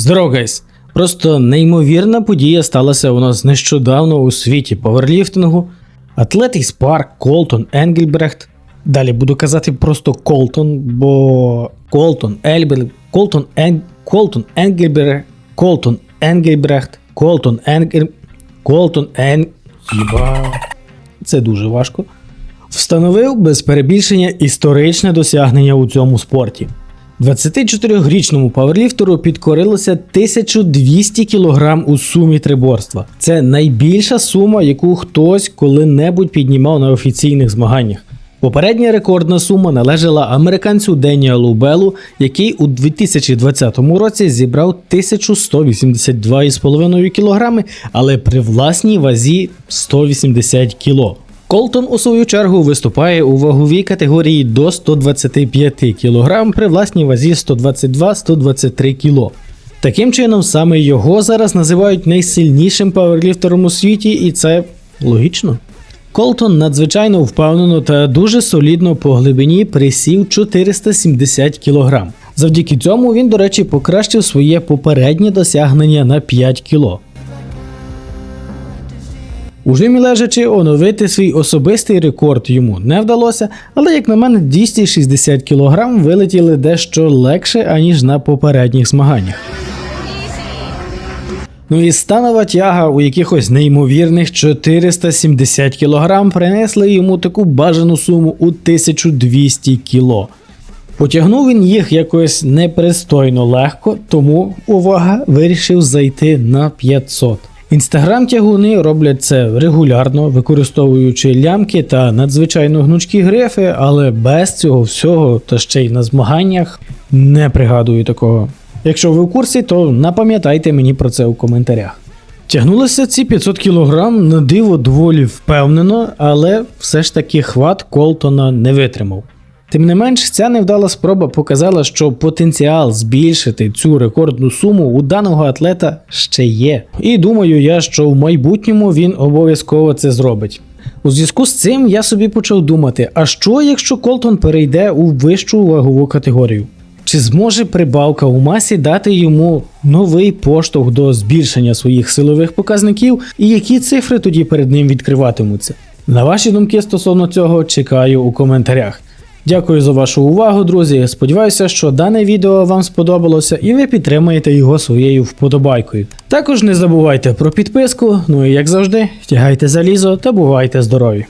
Здорово, гайс! Просто неймовірна подія сталася у нас нещодавно у світі паверліфтингу. Атлет із пар Колтон Енгельбрехт. Далі буду казати просто Колтон, бо Колтон Ельбер, Колтон Ен, Колтон Енгельбрехт, Колтон Енгельбрехт, Колтон Енгель, Колтон Ен. Хіба це дуже важко. Встановив без перебільшення історичне досягнення у цьому спорті. 24-річному паверліфтеру підкорилося 1200 кг у сумі триборства. Це найбільша сума, яку хтось коли-небудь піднімав на офіційних змаганнях. Попередня рекордна сума належала американцю Деніалу Беллу, який у 2020 році зібрав 1182,5 кг, але при власній вазі 180 кг. Колтон, у свою чергу, виступає у ваговій категорії до 125 кг при власній вазі 122-123 кг. Таким чином, саме його зараз називають найсильнішим паверліфтером у світі, і це логічно. Колтон надзвичайно впевнено та дуже солідно по глибині присів 470 кг. Завдяки цьому він, до речі, покращив своє попереднє досягнення на 5 кг. У жимі лежачи оновити свій особистий рекорд йому не вдалося, але, як на мене, 260 кг вилетіли дещо легше, аніж на попередніх змаганнях. Ну і станова тяга у якихось неймовірних 470 кг принесли йому таку бажану суму у 1200 кг. Потягнув він їх якось непристойно легко, тому увага вирішив зайти на 500. Інстаграм-тягуни роблять це регулярно, використовуючи лямки та надзвичайно гнучкі грифи, але без цього всього та ще й на змаганнях не пригадую такого. Якщо ви в курсі, то напам'ятайте мені про це у коментарях. Тягнулися ці 500 кг на диво доволі впевнено, але все ж таки хват Колтона не витримав. Тим не менш, ця невдала спроба показала, що потенціал збільшити цю рекордну суму у даного атлета ще є. І думаю я, що в майбутньому він обов'язково це зробить. У зв'язку з цим я собі почав думати: а що якщо Колтон перейде у вищу вагову категорію? Чи зможе прибавка у масі дати йому новий поштовх до збільшення своїх силових показників, і які цифри тоді перед ним відкриватимуться? На ваші думки стосовно цього чекаю у коментарях. Дякую за вашу увагу, друзі. Сподіваюся, що дане відео вам сподобалося і ви підтримаєте його своєю вподобайкою. Також не забувайте про підписку, ну і як завжди, тягайте залізо та бувайте здорові!